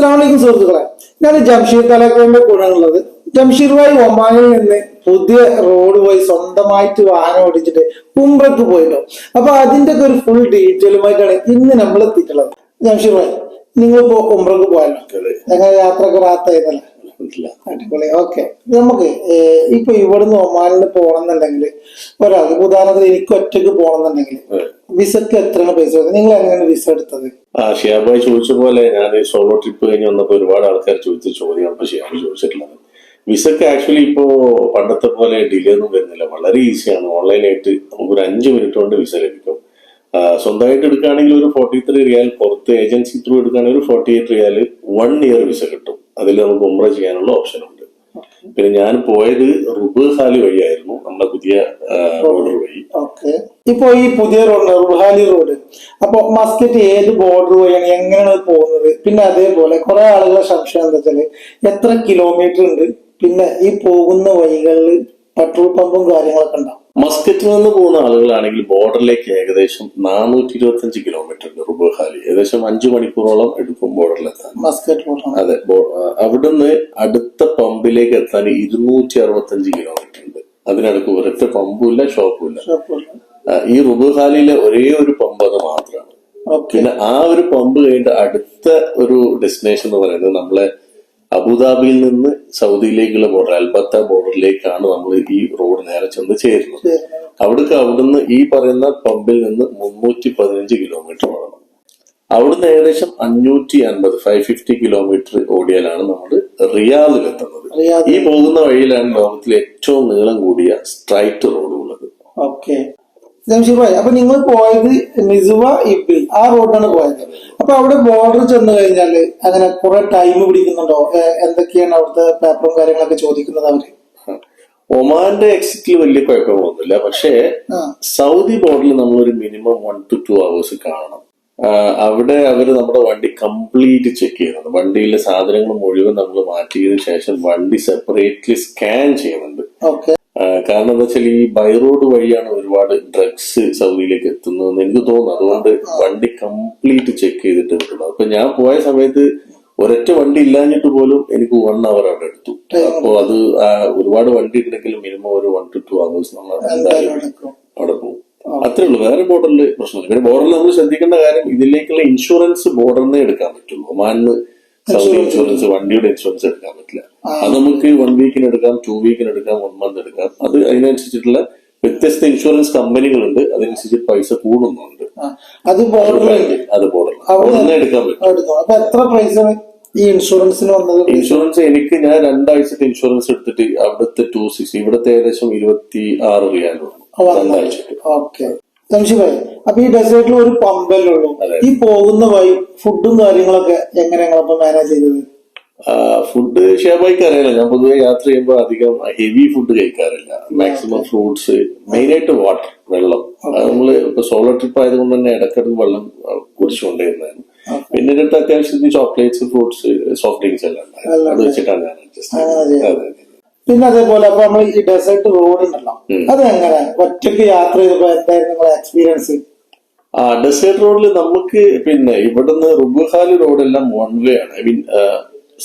അസ്സാമലൈക്കും സുഹൃത്തുക്കളെ ഞാൻ ജംഷീർ കലാക്കളുടെ ഗുണമുള്ളത് ജംഷീർ ഭായി ഒമാനിൽ നിന്ന് പുതിയ റോഡ് പോയി സ്വന്തമായിട്ട് വാഹനം ഓടിച്ചിട്ട് കുമ്പ്രക്ക് പോയിട്ടോ. അപ്പൊ അതിന്റെ ഒക്കെ ഒരു ഫുൾ ഡീറ്റെയിലുമായിട്ടാണ് ഇന്ന് നമ്മൾ എത്തിയിട്ടുള്ളത് ജംഷീർ ഭായി നിങ്ങളിപ്പോ ഉംറക്ക് പോയല്ലോ ഞങ്ങൾ യാത്രയ്ക്ക് റാത്തായിരുന്നല്ലോ. അടിപൊളി. ഓക്കെ. നമുക്ക് ഇപ്പൊ ഇവിടുന്ന് ഒമാനിൽ പോകണമെന്നുണ്ടെങ്കിൽ ഒരാൾക്ക് ഇപ്പൊ ഉദാഹരണത്തിന് എനിക്ക് ഒറ്റയ്ക്ക് പോകണമെന്നുണ്ടെങ്കിൽ വിസക്ക് എത്രയാണ് പൈസ നിങ്ങൾ എങ്ങനെയാണ് വിസ എടുത്തത്? ആ ഷിയാബായി ചോദിച്ച പോലെ ഞാൻ സോളോ ട്രിപ്പ് കഴിഞ്ഞ് വന്നപ്പോൾ ഒരുപാട് ആൾക്കാർ ചോദിച്ച ചോദ്യമാണ് ഇപ്പൊ ഷിയാബ് ചോദിച്ചിട്ടുള്ളത്. വിസക്ക് ആക്ച്വലി ഇപ്പോ പണ്ടത്തെ പോലെ ഡിലേ ഒന്നും വരുന്നില്ല. വളരെ ഈസിയാണ്. ഓൺലൈനായിട്ട് നമുക്ക് ഒരു അഞ്ച് മിനിറ്റ് കൊണ്ട് വിസ ലഭിക്കും. സ്വന്തമായിട്ട് എടുക്കുകയാണെങ്കിൽ ഒരു ഫോർട്ടി ത്രീ റിയാൽ പുറത്ത് ഏജൻസി ത്രൂ എടുക്കുകയാണെങ്കിൽ ഒരു forty eight riyal one year visa കിട്ടും. അതിൽ നമുക്ക് ഉമ്ര ചെയ്യാനുള്ള ഓപ്ഷൻ ഉണ്ട്. പിന്നെ ഞാൻ പോയത് റുബുഹാലി വഴിയായിരുന്നു നമ്മുടെ പുതിയ റോഡ് വഴി. ഇപ്പോ ഈ പുതിയ road Rub al Khali road അപ്പൊ മസ്കറ്റ് ഏത് ബോർഡർ വഴിയാണ് എങ്ങനെയാണ് പോകുന്നത്? പിന്നെ അതേപോലെ കുറെ ആളുകളെ സംശയം എന്താ വെച്ചാൽ എത്ര കിലോമീറ്റർ ഉണ്ട്? പിന്നെ ഈ പോകുന്ന വഴികളിൽ പെട്രോൾ പമ്പും കാര്യങ്ങളൊക്കെ ഉണ്ടാവും മസ്കറ്റിൽ നിന്ന് പോകുന്ന ആളുകളാണെങ്കിൽ ബോർഡറിലേക്ക് ഏകദേശം നാനൂറ്റി ഇരുപത്തി അഞ്ച് കിലോമീറ്റർ ഉണ്ട് റുബഹാലി ഏകദേശം അഞ്ചു മണിക്കൂറോളം എടുക്കും ബോർഡറിലെത്താൻ മസ്കറ്റ് അതെ അവിടുന്ന് അടുത്ത പമ്പിലേക്ക് എത്താൻ ഇരുന്നൂറ്റി അറുപത്തി അഞ്ച് കിലോമീറ്റർ ഉണ്ട്. അതിനടുക്ക് ഒരൊറ്റ പമ്പുമില്ല ഷോപ്പുമില്ല. ഈ റുബുഹാലിയിലെ ഒരേ ഒരു പമ്പ് അത് മാത്രമാണ്. പിന്നെ ആ ഒരു പമ്പ് കഴിഞ്ഞിട്ട് അടുത്ത ഒരു ഡെസ്റ്റിനേഷൻ എന്ന് പറയുന്നത് നമ്മളെ അബുദാബിയിൽ നിന്ന് സൗദിയിലേക്കുള്ള ബോർഡർ അൽബത്ത ബോർഡറിലേക്കാണ് നമ്മൾ ഈ റോഡ് നേരെ ചെന്ന് ചേരുന്നത്. അവിടേക്ക് അവിടുന്ന് ഈ പറയുന്ന പമ്പിൽ നിന്ന് മുന്നൂറ്റി പതിനഞ്ച് കിലോമീറ്റർ ഓടണം അവിടുന്ന് ഏകദേശം അഞ്ഞൂറ്റി അൻപത് ഫൈവ് ഫിഫ്റ്റി കിലോമീറ്റർ ഓടിയാലാണ് നമ്മൾ റിയാദിൽ എത്തുന്നത്. ഈ പോകുന്ന വഴിയിലാണ് ലോകത്തിലെ ഏറ്റവും നീളം കൂടിയ സ്ട്രൈറ്റ് റോഡ് ഉള്ളത്. ഓക്കെ ജംഷീർ ഭായ് അപ്പൊ നിങ്ങൾ പോയത് മിസുവ ഇബിൽ ആ റോഡാണ് പോയത്. അപ്പൊ അവിടെ ബോർഡർ ചെന്ന് കഴിഞ്ഞാൽ അങ്ങനെ കുറെ ടൈം പിടിക്കുന്നുണ്ടോ? എന്തൊക്കെയാണ് അവിടുത്തെ പേപ്പറും കാര്യങ്ങളൊക്കെ ചോദിക്കുന്നത് അവർ? ഒമാന്റെ എക്സിറ്റിൽ വലിയ കുഴപ്പമൊന്നുമില്ല. പക്ഷേ സൗദി സൗദി ബോർഡറിൽ ഒരു minimum one two two hours കാണണം. അവിടെ അവർ നമ്മുടെ വണ്ടി കംപ്ലീറ്റ് ചെക്ക് ചെയ്യുന്നുണ്ട്. വണ്ടിയിലെ സാധനങ്ങൾ മുഴുവൻ നമ്മൾ മാറ്റിയതിനു ശേഷം വണ്ടി സെപ്പറേറ്റ്ലി സ്കാൻ ചെയ്യുന്നുണ്ട്. കാരണം എന്താ വെച്ചാൽ ഈ ബൈറോഡ് വഴിയാണ് ഒരുപാട് ഡ്രഗ്സ് സൗദിയിലേക്ക് എത്തുന്നതെന്ന് എനിക്ക് തോന്നുന്നു. അതുകൊണ്ട് വണ്ടി കംപ്ലീറ്റ് ചെക്ക് ചെയ്തിട്ട് കിട്ടുന്നത് അപ്പൊ ഞാൻ പോയ സമയത്ത് ഒരൊറ്റ വണ്ടി ഇല്ലാഞ്ഞിട്ട് പോലും എനിക്ക് വൺ അവർ അവിടെ എടുത്തു. അപ്പോ അത് ഒരുപാട് വണ്ടി ഉണ്ടെങ്കിൽ മിനിമം ഒരു വൺ ടു ടു അവേഴ്സ് നമ്മൾ എന്തായാലും. അവിടെ പോകും. അത്രേ ഉള്ളൂ. വേറെ ബോർഡറിൽ പ്രശ്നമില്ല. പിന്നെ ബോർഡറിൽ നമ്മൾ ശ്രദ്ധിക്കേണ്ട കാര്യം ഇതിലേക്കുള്ള ഇൻഷുറൻസ് ബോർഡറിനെ എടുക്കാൻ പറ്റുള്ളൂ. ഒമാനിന്ന് സൗദി ഇൻഷുറൻസ് വണ്ടിയുടെ ഇൻഷുറൻസ് എടുക്കാൻ പറ്റില്ല. അത് നമുക്ക് വൺ വീക്കിന് എടുക്കാം ടു വീക്കിന് എടുക്കാം വൺ മന്ത് എടുക്കാം. അത് അതിനനുസരിച്ചിട്ടുള്ള വ്യത്യസ്ത ഇൻഷുറൻസ് കമ്പനികളുണ്ട്. അതനുസരിച്ച് പൈസ കൂടുന്നുണ്ട്. അത് അത് എടുക്കാൻ പറ്റും. എത്ര പൈസ ഈ ഇൻഷുറൻസിന് വന്നത്? ഇൻഷുറൻസ് എനിക്ക് ഞാൻ രണ്ടാഴ്ചത്തെ ഇൻഷുറൻസ് എടുത്തിട്ട് അവിടുത്തെ ടു സിക്സ് ഇവിടുത്തെ ഏകദേശം ഇരുപത്തി ആറ് റിയാലാണ് രണ്ടാഴ്ച ഓക്കെ. അപ്പൊ ഈ ഡെസേർട്ടിൽ ഒരു പമ്പല്ലേ ഉള്ളൂ. ഈ പോകുന്ന വഴി ഫുഡും കാര്യങ്ങളൊക്കെ എങ്ങനെ ഞങ്ങളപ്പോ മാനേജ് ചെയ്തത്? ഫുഡ് ഷേബായിക്ക് അറിയില്ല ഞാൻ പൊതുവെ യാത്ര ചെയ്യുമ്പോൾ അധികം ഹെവി ഫുഡ് കഴിക്കാറില്ല. മാക്സിമം ഫ്രൂട്ട്സ് മെയിൻ ആയിട്ട് വാട്ടർ വെള്ളം. അത് നമ്മൾ ഇപ്പൊ സോളോ ട്രിപ്പ് ആയതുകൊണ്ട് തന്നെ ഇടക്കിടക്ക് വെള്ളം കുടിച്ചുകൊണ്ടിരുന്നായിരുന്നു പിന്നെ ഇതിട്ട് അത്യാവശ്യത്തിന് ചോക്ലേറ്റ്സ് ഫ്രൂട്ട്സ് സോഫ്റ്റ് ഡ്രിങ്ക്സ് എല്ലാം അത് വെച്ചിട്ടാണ് ഞാൻ അഡ്ജസ്റ്റ് പിന്നെ അതേപോലെ അപ്പൊ നമ്മൾ ഈ ഡെസേർട്ട് റോഡ് ഉണ്ടല്ലോ. അത് എങ്ങനെ ഒറ്റയ്ക്ക് യാത്ര ചെയ്തപ്പോ എന്തായിരുന്നു എക്സ്പീരിയൻസ് ആ ഡെസേർട്ട് റോഡിൽ നമുക്ക് പിന്നെ ഇവിടുന്ന് റുബുഹാലി റോഡെല്ലാം വൺ വേ ആണ്. ഐ മീൻ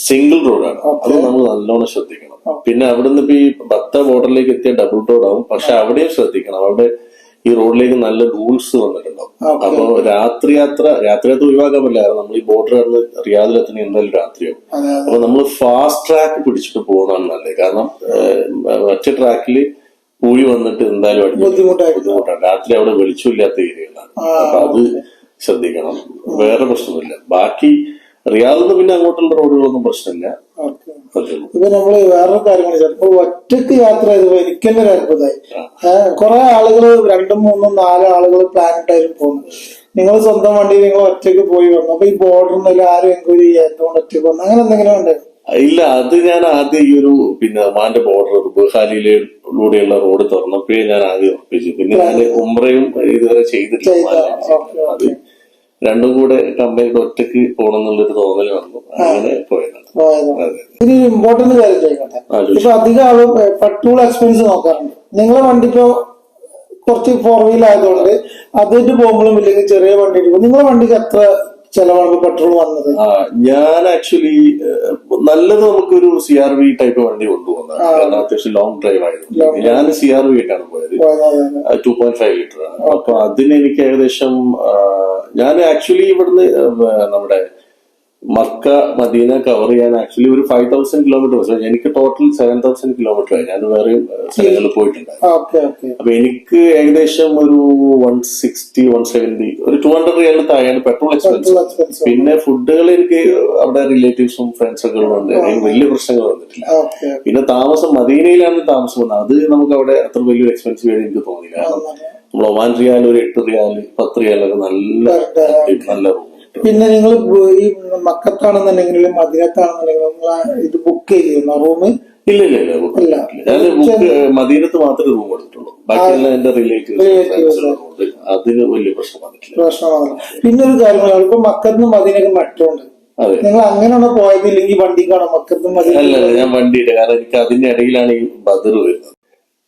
സിംഗിൾ റോഡാണ് അത് നമ്മൾ നല്ലോണം ശ്രദ്ധിക്കണം. പിന്നെ അവിടുന്ന് ഇപ്പൊ ഈ ബത്ത ബോർഡറിലേക്ക് എത്തിയ ഡബിൾ റോഡ് ആവും. പക്ഷെ അവിടെയും ശ്രദ്ധിക്കണം. അവിടെ ഈ റോഡിലേക്ക് നല്ല റൂൾസ് വന്നിട്ടുണ്ടാവും. അപ്പൊ രാത്രി യാത്ര രാത്രി യാത്ര കാരണം നമ്മൾ ഈ ബോർഡർ കടന്ന് റിയാദിലെത്തണ എന്തായാലും രാത്രിയാവും. അപ്പൊ നമ്മൾ ഫാസ്റ്റ് ട്രാക്ക് പിടിച്ചിട്ട് പോകുന്നതാണ് നല്ലത്. കാരണം മറ്റേ ട്രാക്കിൽ പൂഴി വന്നിട്ട് എന്തായാലും ബുദ്ധിമുട്ടായിട്ട് ബുദ്ധിമുട്ടാണ്. രാത്രി അവിടെ വെളിച്ചമില്ലാത്ത ഏരിയകളാണ്. അപ്പൊ അത് ശ്രദ്ധിക്കണം. വേറെ പ്രശ്നമില്ല ബാക്കി റിയാദിന്ന് പിന്നെ അങ്ങോട്ടുള്ള റോഡുകളൊന്നും പ്രശ്നമില്ല. ഇപ്പൊ നമ്മൾ വേറൊരു കാര്യങ്ങൾ ചിലപ്പോ ഒറ്റയ്ക്ക് യാത്ര ചെയ്തപ്പോ എനിക്ക് തന്നെ ഒരു അത്ഭുതമായി. കുറെ ആളുകൾ രണ്ടും മൂന്നും നാലും ആളുകൾ പ്ലാൻ ഇട്ടായിരുന്നു പോകുന്നത്. നിങ്ങൾ സ്വന്തം വണ്ടിയിൽ നിങ്ങൾ ഒറ്റയ്ക്ക് പോയി വന്നു. അപ്പൊ ഈ ബോർഡറിൽ ആരും എൻക്വയറി ചെയ്യാത്തതുകൊണ്ട് ഒറ്റയ്ക്ക് വന്നു. അങ്ങനെ എന്തെങ്കിലും ഉണ്ട്? ഇല്ല അത് ഞാൻ ആദ്യം ഈ ഒരു പിന്നെ ഒമാന്റെ ബോർഡർ ബുഹാലിയിലൂടെയുള്ള റോഡ് തുറന്നപ്പോഴേ ഞാൻ ആദ്യം ഉറപ്പിച്ചു. പിന്നെ ഞാൻ ഉമ്രയും ഇതുവരെ ചെയ്തിട്ടില്ല. രണ്ടും കൂടെ കമ്പനിയുടെ ഒറ്റയ്ക്ക് പോകണം എന്നുള്ളൊരു തോന്നൽ വന്നു. അങ്ങനെ പോയത്. ഇമ്പോർട്ടന്റ് കാര്യം ചോദിക്കട്ടെ. ഇപ്പൊ അധികം ആളും പെട്രോൾ എക്സ്പെൻസ് നോക്കാറുണ്ട്. നിങ്ങളെ വണ്ടി ഇപ്പൊ കുറച്ച് ഫോർ വീലായതുകൊണ്ട് ആയതുകൊണ്ട് അതിട്ട് പോകുമ്പോഴും ഇല്ലെങ്കിൽ ചെറിയ വണ്ടി നിങ്ങളെ വണ്ടിക്ക് എത്ര ചെലവാണ് പെട്രോൾ വന്നത്. ഞാൻ ആക്ച്വലി നല്ലത് നമുക്കൊരു സി ആർ വി ടൈപ്പ് വണ്ടി കൊണ്ടുപോകുന്നത്. കാരണം അത്യാവശ്യം ലോങ് ഡ്രൈവ് ആയിരുന്നു ഞാൻ സി ആർ വി ആയിട്ടാണ് പോയത്. പോയത് ടു പോയിന്റ് ഫൈവ് ലിറ്റർ ആണ്. അപ്പൊ അതിന് എനിക്ക് ഏകദേശം ഞാൻ ആക്ച്വലി ഇവിടുന്ന് നമ്മുടെ മക്ക മദീന കവർ ചെയ്യാൻ ആക്ച്വലി ഒരു ഫൈവ് തൗസൻഡ് കിലോമീറ്റർ എനിക്ക് ടോട്ടൽ സെവൻ തൗസൻഡ് കിലോമീറ്റർ ആയി. ഞാൻ വേറെ സ്ഥലങ്ങളിൽ പോയിട്ടുണ്ട്. അപ്പൊ എനിക്ക് ഏകദേശം ഒരു വൺ സിക്സ്റ്റി വൺ സെവന്റി ഒരു ടു ഹൺഡ്രഡ് റിയാലിന് താഴെയാണ് പെട്രോൾ എക്സ്പെൻസ് എക്സ്പെൻസ് പിന്നെ ഫുഡുകൾ എനിക്ക് അവിടെ റിലേറ്റീവ്സും ഫ്രണ്ട്സൊക്കെ ഉള്ളതുകൊണ്ട് എനിക്ക് വലിയ പ്രശ്നങ്ങൾ വന്നിട്ടില്ല. പിന്നെ താമസം മദീനയിലാണ് താമസം വന്നത് അത് നമുക്ക് അവിടെ അത്ര വലിയ എക്സ്പെൻസീവ് ആയിട്ട് എനിക്ക് തോന്നിയില്ല. നമ്മൾ ഒമാൻ റിയാൽ ഒരു എട്ട് റിയാൽ പത്ത് റിയാലൊക്കെ നല്ല നല്ല റൂം പിന്നെ നിങ്ങൾ ഈ മക്കത്താണെന്നുണ്ടെങ്കിലും മദിനത്താണെന്നുണ്ടെങ്കിലും നിങ്ങൾ ഇത് ബുക്ക് ചെയ്യുന്ന റൂം ഇല്ല ഇല്ല ഇല്ല ഞാൻ ബുക്ക് മദീനത്ത് മാത്രമേ റൂം എന്റെ റിലേറ്റീവ്സ് അതിന് വലിയ പ്രശ്നം വന്നിട്ടില്ല. പ്രശ്നമാണ്. പിന്നെ ഒരു കാര്യം ഇപ്പൊ മക്കത്തും മദീനൊക്കെ മറ്റുണ്ട് അതെ. നിങ്ങൾ അങ്ങനെയാണോ പോയത് ഇല്ലെങ്കിൽ വണ്ടിക്കാണോ മക്കത്തും മദീന അല്ല ഞാൻ വണ്ടിയുടെ കാരണം എനിക്ക് അതിന്റെ ഇടയിലാണ് ഈ ബദർ വരുന്നത്.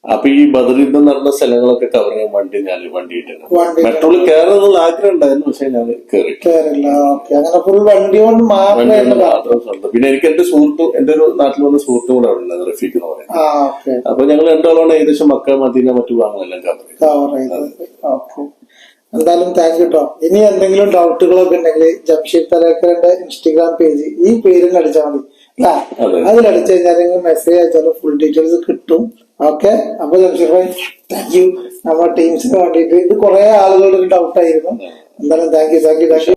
അപ്പൊ ഈ ബദറിൽ നിന്ന് നടന്ന സ്ഥലങ്ങളൊക്കെ കവർ ചെയ്യാൻ വണ്ടി ഞാൻ വണ്ടിയിട്ട് വണ്ടി കയറുന്നുള്ള ആഗ്രഹം ഉണ്ടായിരുന്നു പക്ഷെ ഞാൻ കയറി കേറില്ല ഓക്കെ. അങ്ങനെ ഫുൾ വണ്ടി കൊണ്ട് മാത്രമേ വണ്ടി കൊണ്ട് പിന്നെ എനിക്ക് എന്റെ സുഹൃത്തു എന്റെ ഒരു നാട്ടിൽ വന്ന സുഹൃത്തും കൂടെ അവിടെ ഉണ്ടായിരുന്നു റഫീഖ് എന്ന് പറയുന്നത് അപ്പൊ ഞങ്ങൾ രണ്ടാളാണ് ഏകദേശം മക്ക മദീന മറ്റു ഭാഗങ്ങളെല്ലാം കവർ എന്തായാലും താങ്ക് യു കേട്ടോ ഇനി എന്തെങ്കിലും ഡൗട്ടുകളൊക്കെ ഉണ്ടെങ്കിൽ ജംഷീദ് തലേക്കറിന്റെ ഇൻസ്റ്റഗ്രാം പേജ് ഈ പേരിൽ അടിച്ചാൽ മതി. അല്ല അതിലടിച്ചു കഴിഞ്ഞാൽ മെസ്സേജ് അയച്ചാലും ഫുൾ ഡീറ്റെയിൽസ് കിട്ടും. ഓക്കെ അപ്പൊ ജംഷീദ് ഭായി താങ്ക് യു നമ്മുടെ ടീംസിന് വേണ്ടിയിട്ട് ഇത് കുറെ ആളുകളുടെ ഒരു ഡൗട്ട് ആയിരുന്നു. എന്തായാലും thank you thank you thank you